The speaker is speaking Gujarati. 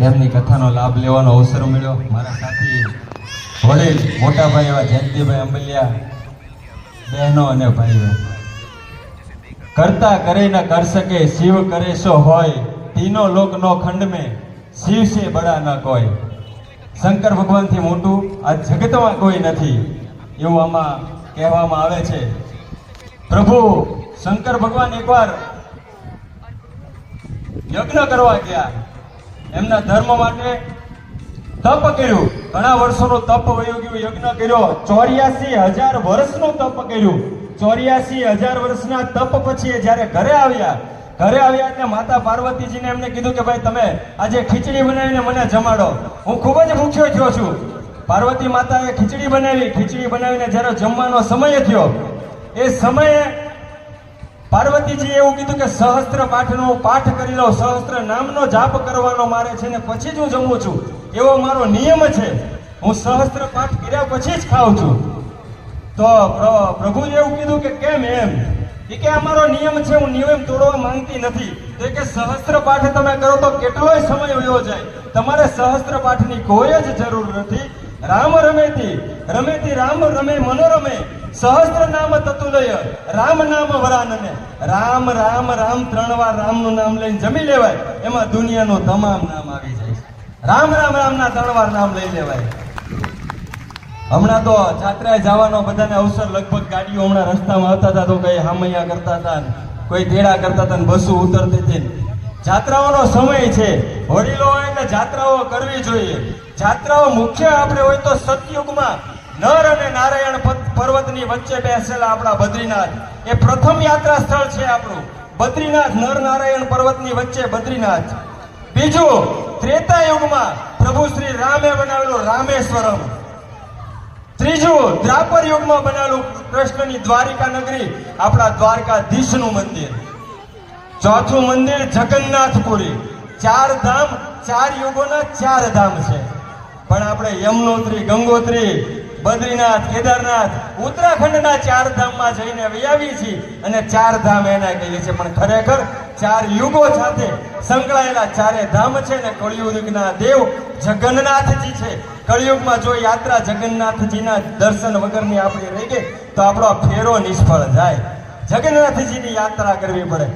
તેમની કથાનો લાભ લેવાનો અવસર મળ્યો. મારા સાથી, વડીલ મોટાભાઈ એવા જયંતિભાઈ અંબલિયા, બહેનો અને ભાઈઓ. કરતા કરે ન કર શકે, શિવ કરે સો હોય. તીનો લોક નો ખંડ મેં શિવ છે બડા ન કોઈ. શંકર ભગવાનથી મોટું, આ જગતમાં કોઈ નથી. એવું આમાં કહેવામાં આવે છે. પ્રભુ, શંકર ભગવાન એકવાર યજ્ઞ કરવા ગયા. એમના ધર્મ માટે તપ કર્યું. ઘણા વર્ષોનું તપ વયું ગયું યજ્ઞ કર્યો. ચોર્યાસી હજાર વર્ષનું તપ કર્યું. ચોર્યાસી હજાર વર્ષના તપ પછી જ્યારે ઘરે આવ્યા ઘરે આવ્યા એટલે માતા પાર્વતીજીને એમને કીધું કે ભાઈ તમે આજે ખીચડી બનાવીને મને જમાડો. હું ખૂબ જ ભૂખ્યો થયો છું. પાર્વતી માતાએ ખીચડી બનાવી. ખીચડી બનાવીને જ્યારે જમવાનો સમય થયો, એ સમયે પાર્વતીજી એવું કીધું કે સહસ્ત્ર પાઠનો પાઠ કરી લો, સહસ્ત્ર નામનો જાપ કરવાનો મારે છે ને પછી જ હું જમું છું. એવો મારો નિયમ છે. હું સહસ્ત્ર પાઠ કર્યા પછી જ ખાઉં છું. તો પ્ર- પ્રભુએ એવું કીધું કે કેમ એમ? એ કે અમારો નિયમ છે, હું નિયમ તોડવા માંગતી નથી. તો કે સહસ્ત્ર પાઠ તમે કરો તો કેટલોય સમય વયો જાય. તમારે સહસ્ત્ર પાઠની કોઈ જ જરૂર નથી. રામ રમેતી રમેતી રામ રમે, મનોરમે, સહસ્ત્ર નામ તતુલય, રામ નામ વરાનને. રામ રામ રામ, ત્રણ વાર રામનું નામ લઈને જમી લેવાય, એમાં દુનિયાનું તમામ નામ આવી જાય રામ રામ, રામના ત્રણ વાર નામ લઈ લેવાય. હમણાં તો જાત્રાએ જવાનો બધાને અવસર, લગભગ ગાડીઓ હમણાં રસ્તામાં આવતા હતા, તો કઈ હામૈયા કરતા હતા કોઈ તેડા કરતા હતા બસો ઉતરતી હતી. જાત્રાઓનો સમય છે. વડીલો હોય એટલે જાત્રાઓ કરવી જોઈએ. જાત્રાઓ મુખ્ય આપણે હોય તો સતયુગમાં નર અને નારાયણ પર્વતની વચ્ચે બેસેલા આપણા બદ્રીનાથ. એ પ્રથમ યાત્રા સ્થળ છે આપણું. બદ્રીનાથ નર નારાયણ પર્વતની વચ્ચે બદ્રીનાથ. બીજું, ત્રેતા યુગમાં પ્રભુ શ્રી રામે બનાવેલું રામેશ્વરમ. ત્રીજું, દ્રાપર યુગમાં બનાવેલું કૃષ્ણની દ્વારિકા નગરી આપણા દ્વારકાધીશનું મંદિર. ચોથું મંદિર જગન્નાથપુરી. ચાર ધામ, ચાર યુગોના ચાર ધામ છે. પણ આપણે યમનોત્રી, ગંગોત્રી, બદ્રીનાથ, કેદારનાથ, ઉત્તરાખંડના ચાર ધામમાં જઈને વ્યાવી છીએ અને ચાર ધામ એના કહીએ છીએ. પણ ખરેખર ચાર યુગો સાથે સંકળાયેલા ચારે ધામ છે ને કળિયુગના દેવ જગન્નાથજી છે. કળિયુગમાં જો યાત્રા જગન્નાથજીના દર્શન વગરની આપણી રહી ગઈ, તો આપણો ફેરો નિષ્ફળ જાય. જગન્નાથજીની યાત્રા કરવી પડે.